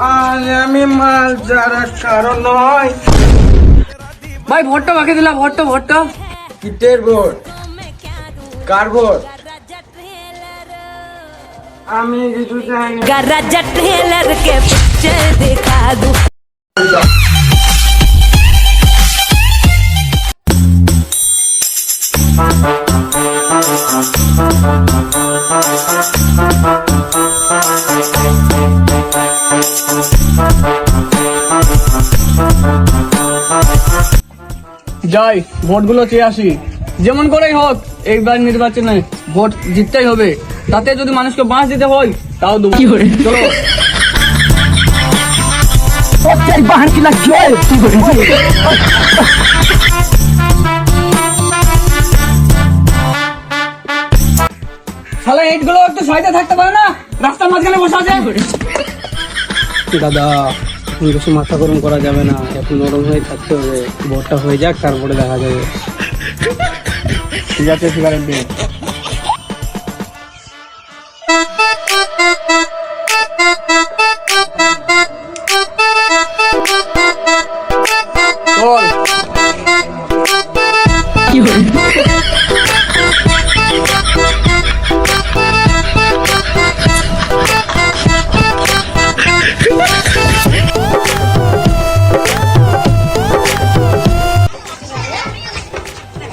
আমি মাছ যারা কারও নয়। ভাই ভট্টা মাকে দিলাম ভট্টা ভট্টা। কিটের ভোট কার ভোট? আমি কিছু চাই না। রাজা কে পিকচার দেখা দু। যাই ভোটগুলো চেয়ে আসি। যেমন করেই হোক এইবার নির্বাচনে ভোট জিততেই হবে। তাতে যদি মানুষকে বাঁশ দিতে হয় তাও দেবো। চলো। শালা ইটগুলো একটু সাইডে থাকতে পারে না? রাস্তার মাঝখানে বসে আছে। দাদা। এখন বেশি মাথা গরম করা যাবে না। এখন নরম হয়ে থাকতে হবে। ভোটটা হয়ে যাক তারপরে দেখা যাবে। ঠিক আছে সিগারেট দিন চল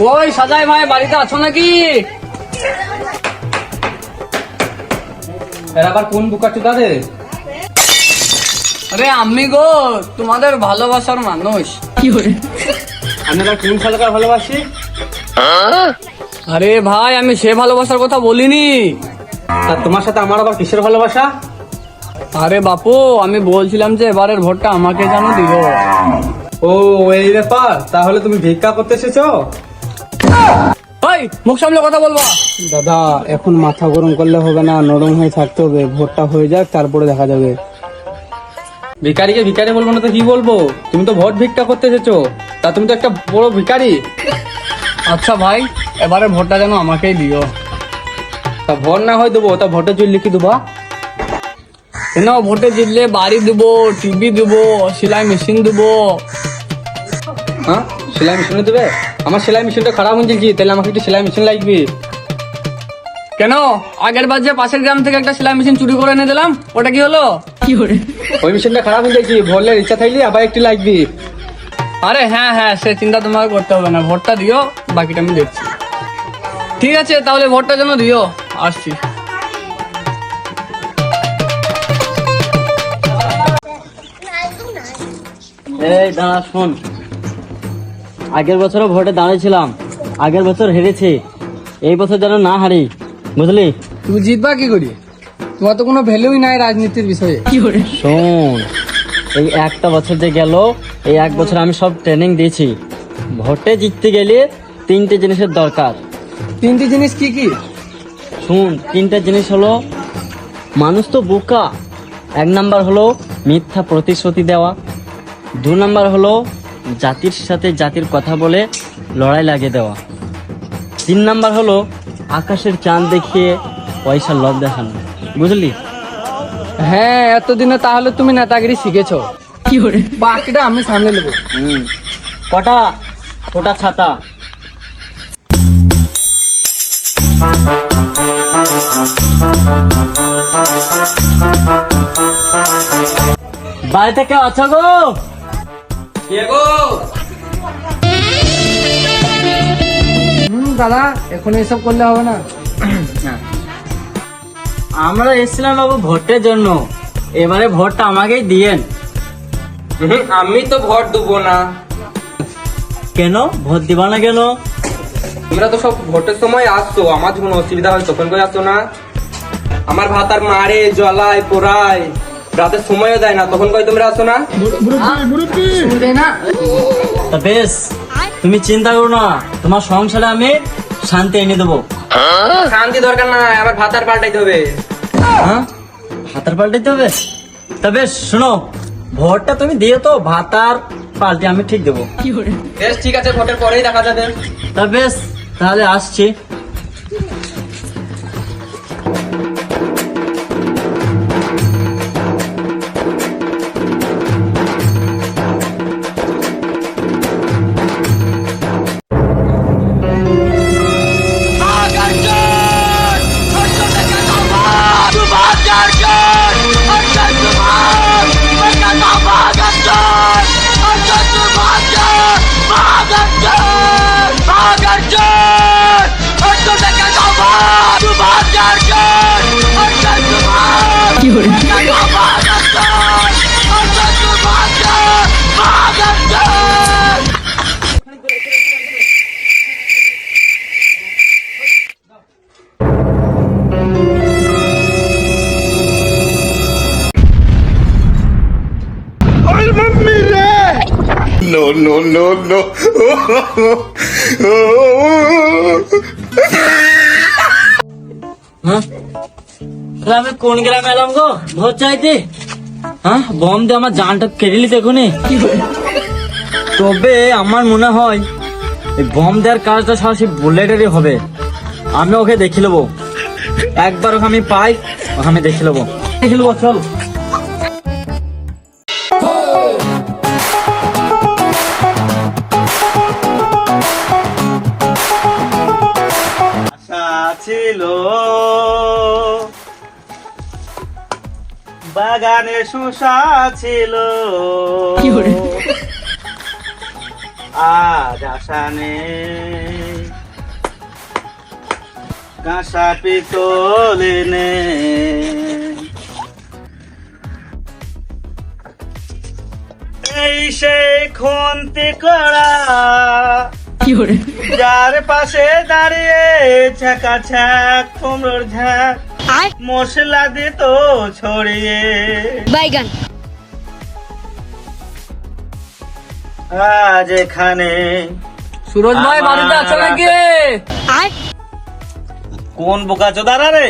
ওই সাজাই ভাই বাড়িতে আছো নাকি? এর আবার কোন বুকা চুদারে আরে আমি গো তোমাদের ভালোবাসার মানুষ। আপনারা কোন শালাকার ভালোবাসি? আরে ভাই আমি সে ভালোবাসার কথা বলিনি। আর তোমার সাথে আমার আবার কিসের ভালোবাসা? আরে বাপু আমি বলছিলাম যে এবারের ভোটটা আমাকে জানো দিও। ও এই ব্যাপার? তাহলে তুমি ভিক্ষা করতে এসেছ? মুখ সামলে কথা বলবা। দাদা এখন মাথা গরম করলে হবে না নরম হয়ে থাকতে হবে ভোটটা হয়ে যাক তারপরে দেখা যাবে। ভিকারিকে ভিকারি বলব না তো কি বলব? তুমি তো ভোট ভিক্ষা করতে এসেছ। তা তুমি তো একটা বড় ভিকারি আচ্ছা ভাই এবারে ভোটটা যেন আমাকেই দিও। তা ভোট না হয় দেবো তা ভোটের জন্য লিখে দেবা। কেন ভোটে জিতলে বাড়ি দেবো টিভি দেবো সেলাই মেশিন দেবো। হ্যাঁ সেলাই মেশিনে দেবে? আমার সেলাই মেশিনটা খারাপ হয়ে যাচ্ছি তাহলে আমাকে একটু সেলাই মেশিন লাগবে। কেন? আগের বার যে পাশের গ্রাম থেকে একটা সেলাই মেশিন চুরি করে এনে দিলাম ওটা কি হলো? ওই মেশিনটা খারাপ হয়ে যাচ্ছি ভরলে ইচ্ছা থাকলে আবার একটু লাগবে। আরে হ্যাঁ হ্যাঁ সে চিন্তা তোমাকে করতে হবে না ভোটটা দিও বাকিটা আমি দেখছি। ঠিক আছে তাহলে ভোটটা যেন দিও আসছি। এই দাঁড়া শোন। আগের বছরও ভোটে দাঁড়িয়েছিলাম। আগের বছর হেরেছি। এই বছর যেন না হারি। বুঝলি? তুমি জিতবা কি করি? তোমার তো কোনো ভ্যালুই নাই রাজনীতির বিষয়ে। শোন এই একটা বছর যে গেল এই এক বছর আমি সব ট্রেনিং দিয়েছি। ভোটে জিততে গেলে তিনটে জিনিসের দরকার। তিনটে জিনিস কি কি? শুন তিনটা জিনিস হলো মানুষ তো বোকা। এক নাম্বার হলো মিথ্যা প্রতিশ্রুতি দেওয়া। দু নাম্বার হলো জাতির সাথে জাতির কথা বলে লড়াই লাগিয়ে দেওয়া। তিন নাম্বার হলো আকাশের চাঁদ দেখিয়ে পয়সার লোভ দেখানো। বুঝলি? হ্যাঁ এতদিনে তাহলে তুমি নেতাগিরি শিখেছো। বাকিটা আমি সামনে নেব। হুম। কটা? ওটা ছাতা। বাড়িতে কেউ আছো গো? হুম দাদা এখন এসব করলে হবে না। আমরা এসেছিলাম বাবু ভোটের জন্য। এবারে ভোটটা আমাকেই দিয়েন। আমি তো ভোট দেবো না। কেন? ভোট দিবা না কেন? তোমরা তো সব ভোটের সময় আসছো। আমার কোনো অসুবিধা হয় তখন করে আসছো না। আমার ভাত আর মারে জ্বলায় পোড়ায়। রাতের সময়ও দেয় না তখন কই তোমরা আসো না? তা বেশ তুমি চিন্তা করো না তোমার সংসারে আমি শান্তি এনে দেবো। শান্তি দরকার না আমার ভাত আর পাল্টাইতে হবে। হ্যাঁ? ভাতার পাল্টাইতে হবে? তা বেশ শোনো ভোটটা তুমি দিও তো ভাতার পাল্টে আমি ঠিক দেবো। বেশ ঠিক আছে ভোটের পরেই দেখা যাবে। তা বেশ তাহলে আসছি। No, no, no. হ্যাঁ? আমি কোন গ্রামে এলাম গো? ভোট চাইতে। হ্যাঁ? বম দিয়ে আমার জানটা কেড়ে নিতে এখনই তবে আমার মনে হয় এই বম দেওয়ার কাজটা সরাসরি বুলেটেরই হবে। আমি ওকে দেখে নেব। একবার ওকে আমি পাই ওকে আমি দেখে নেব। দেখে নেব চল। বাগানে শুষা ছিল। আজ আশা নেই। কাঁসা পিতলে এই সেই খুন্তি করা যার পাশে দাঁড়িয়ে ছাকা ছাক কুমড়োর ঝাঁক। মশলা দিত ছড়িয়ে। বাইগান আজ এখানে সুরজ ভাই বাড়িতে আছো নাকি? আয়। কোন বোকা চোদারা রে।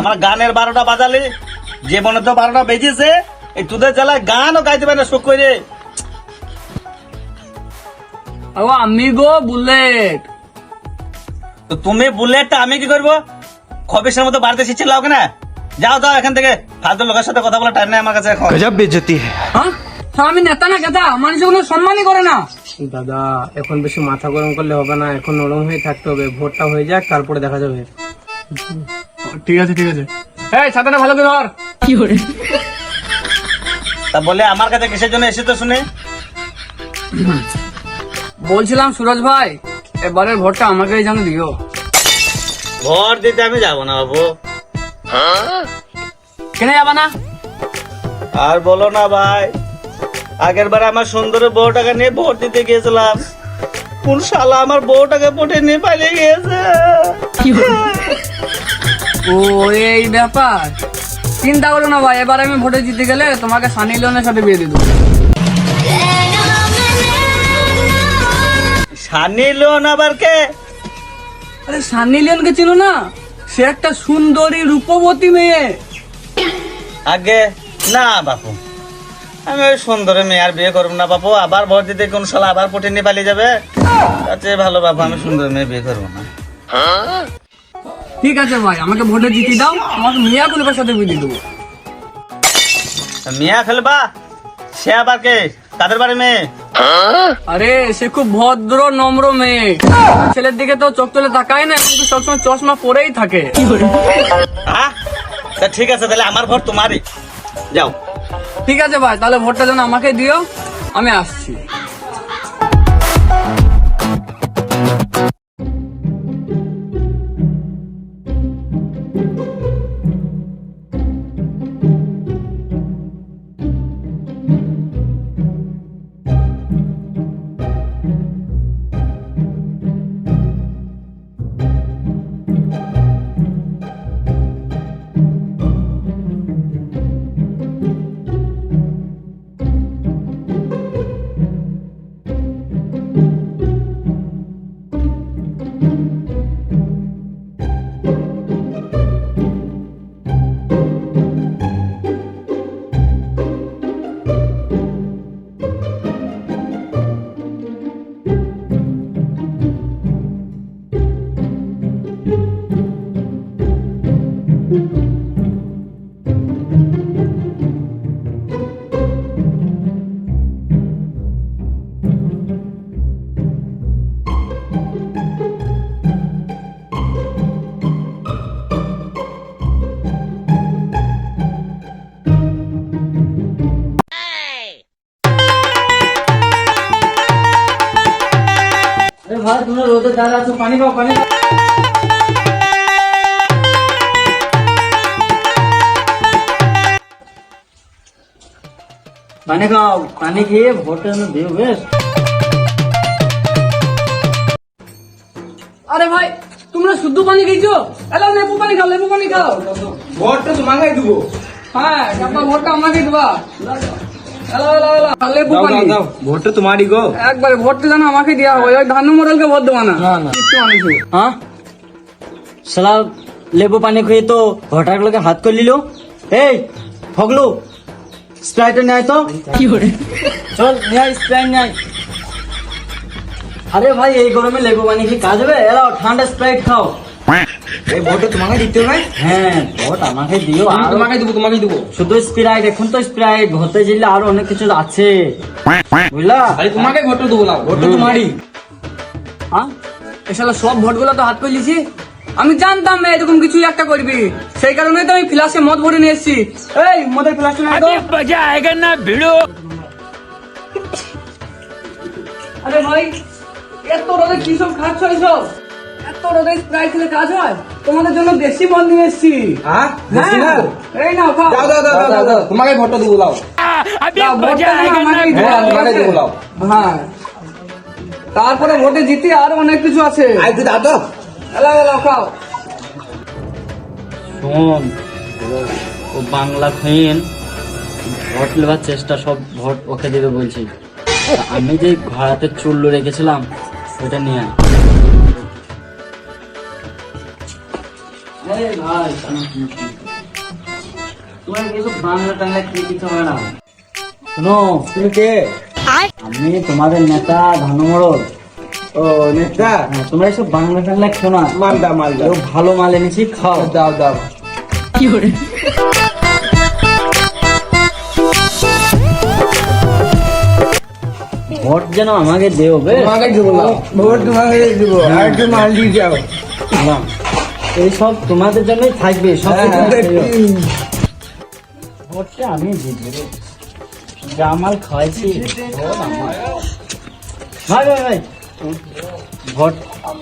আমার গানের বারোটা বাজালি যে মনে তো বারোটা বেজেছে। এই তোদের জ্বালায় গানও গাইতে পারে না শোক করে ও আমি গো বুলেট। তো তুমি বুলেটটা আমি কি করব? খবিসের মতো বাড়িতে শিখছিলাম না যাও যাও এখান থেকে। ফালতু লোকের সাথে কথা বলা টাইম নেই আমার কাছে এখন। গজব বেজতি হ্যাঁ আমি নেতা না কেতা? মানুষ কোনো সম্মানই করে না। দাদা এখন বেশি মাথা গরম করলে হবে না। এখন নরম হয়ে থাকতে হবে। ভোটটা হয়ে যাক তারপরে দেখা যাবে। ঠিক আছে ঠিক আছে। এই ছাতাটা ভালো করে ধর। তা বলে আমার কাছে কিসের জন্য এসে তো শুনে? বলছিলাম সুরজ ভাই এবারের ভোটটা আমাকেই যেন দিও। ভোট দিতে আমি যাব না বাবু। কেন যাবা না? আর বলো না ভাই। আগের বার আমার সুন্দর বউটাকে নিয়ে ভোট দিতে গিয়েছিলাম। কোন শালা আমার বউটাকে ভোটে নিয়ে পালিয়ে গিয়েছে? ও এই ব্যাপার। চিন্তা করো না ভাই। এবার আমি ভোটে জিতে গেলে তোমাকে সানি লিওনের সাথে বিয়ে দিয়ে দেবো। সানি লোন আবার কে? আরে সানি লিওনকে চিনো না? সে একটা সুন্দরী রূপবতী মেয়ে। আগে না বাপু। আমি ওই সুন্দর মেয়ে আর বিয়ে করব না বাপু। আবার ভোট দিতে কোন শালা আবার ভোটে নিয়ে পালিয়ে যাবে? চেয়ে ভালো বাপু আমি সুন্দর মেয়ে বিয়ে করব না। ঠিক আছে ভাই আমাকে ভোটে জিতে দাও। তোমাকে মিয়া কুলিপের সাথে দিয়ে দেবো। মিয়া খেলবা? সে আবার কে? তাদের বাড়ি মেয়ে? আরে সে খুব ভদ্র নম্র মেয়ে। ছেলের দিকে তো চোখ তুলে তাকায় না কিন্তু সবসময় চশমা পরেই থাকে। তা ঠিক আছে তাহলে আমার ভোট তোমারই। যাও। ঠিক আছে ভাই তাহলে ভোটটা যেন আমাকে দিও আমি আসছি। আরে ভাই তোমরা রোদে দাঁড়া আছো পানি খাও পানি খাও। পানি খাও পানি খেয়ে ভোটে দিও বেশ আরে ভাই তোমরা শুদ্ধ পানি খেয়েছো এলো লেবু পানি খাও লেবু পানি খাও ভোটটা তোমাকে দেবো হ্যাঁ আপনার ভোটটা আমাকে দেবা এলো, এলো, এলো। আর লেবু দাও দাও পানি। দাও ভোটটা তোমারই গো। একবারে ভোটটা যেন আমাকে দেওয়া হবে ওই ধানু মডেলকে ভোট দেবো না। হ্যাঁ সালা লেবু পানি খেয়ে তো ভোটারগুলোকে হাত করে নিল। এই ফগলু স্প্রাইটে নেয় তো। চল নিয়ে স্প্রাইট নেয় আরে ভাই এই গরমে লেবু পানি কি কাজ হবে? এলাও ঠান্ডা স্প্রাইট খাও। এই ভোটটা তোমাকে দিতে হবে? হ্যাঁ ভোট আমাকে দিও। আমি তোমাকে দেবো তোমাকে দেবো। শুধু স্প্রাইট এখন তো স্প্রাইট হতে গেলে আরও অনেক কিছু আছে। বুঝলা? আরে তোমাকে ভোটটা দেবো না ভোটটা তোমারই। হ্যাঁ? এসব সব ভোটগুলো তো হাত করে লিছি আমি জানতাম না এরকম কিছু একটা করবি। সেই কারণে তো আমি ফ্লাসে মদ ভরে নিয়ে এসেছি। এই মদের ফ্লাসটা নিয়ে তো আরে ভাই এত রোদে কি সব খাচ্ছ এইসব এত রোদে স্প্রাইট খেলে কাজ হয়? তোমাদের জন্য দেশি নিয়ে এসেছি। হ্যাঁ? এই নাও খাও। দাও দাও দাও দাও দাও তোমাকে ভোটটা দেবো দাও দাও, ভোটটা যেন আমাকেই দিও, হ্যাঁ, ঠিক তোমাকে আছে? দেবো দাও হ্যাঁ। তারপরে ভোটে জিতে আরও অনেক কিছু আছে। আই দাও তো এলাও এলাও খাও। শোন ও বাংলা খুইন ভোট নেওয়ার চেষ্টা সব ভোট ওকে দেবে বলছি। আমি যে ঘোড়াতে চুল্লু রেখেছিলাম ওটা নিয়ে আয়। তোমার কিছু বাংলা টাংলা কি কিছু হয় না? শোনো তুমি কে? আমি তোমাদের নেতা ধানমরল। ও নেতা? হ্যাঁ, তোমরা এসব বাংলা টাংলা খেও না। মালদা মালদা। ভালো মাল এনেছি খাও। দাও দাও। ভোট যেন আমাকে দেও বে। তোমাকে দেবো ভোট তোমাকে দেবো। আর একটু মাল দিয়ে যাও। না, এই সব তোমাদের জন্যই থাকবে সব হ্যাঁ, কিছু হ্যাঁ। ভোটটা আমি জিতবো। যা খাওয়াইছি ভোট ভাই ভাই ভাই। ভোট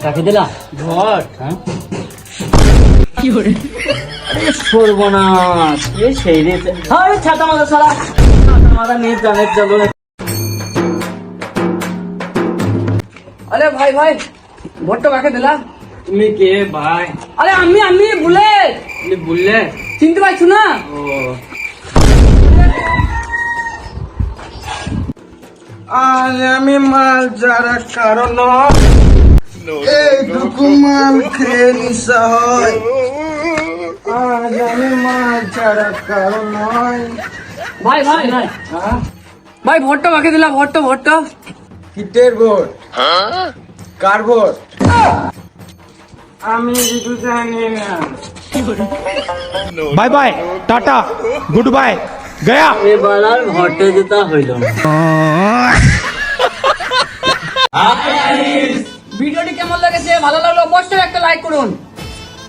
কাকে দিলা? ভোট। হ্যাঁ? আরে সর্বনাশ। এ সেই রে আরে ছাতা মাথা সারা। ছাতা মাথা নিয়ে জানে চলো আরে ভাই ভাই ভোটটা কাকে দিলা? তুমি কে ভাই? আরে আমি আমি বুলে তুমি বললে চিনতে পারছ না? ও। আজ আমি মাল যারা কারণ। এইটুকু মাল খেয়ে নিশা হয় আজ আমি মাল ছাড়া কারণ। নয় ভাই ভাই। ভাই ভাই ভোটটা কাকে দিলা ভোটটা ভোটটা। কিটের ভোট। কার vote? Bye bye tata good bye Gaya এবার আর ভিডিওটি কেমন লেগেছে? ভালো লাগল অবশ্যই একটা লাইক করুন।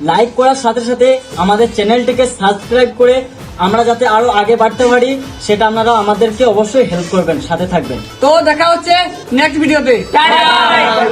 লাইক করার সাথে সাথে আমাদের চ্যানেলটিকে সাবস্ক্রাইব করে আমরা যাতে আরও আগে বাড়তে পারি সেটা আপনারা আমাদেরকে অবশ্যই হেল্প করবেন সাথে থাকবেন। তো দেখা হচ্ছে নেক্সট ভিডিওতে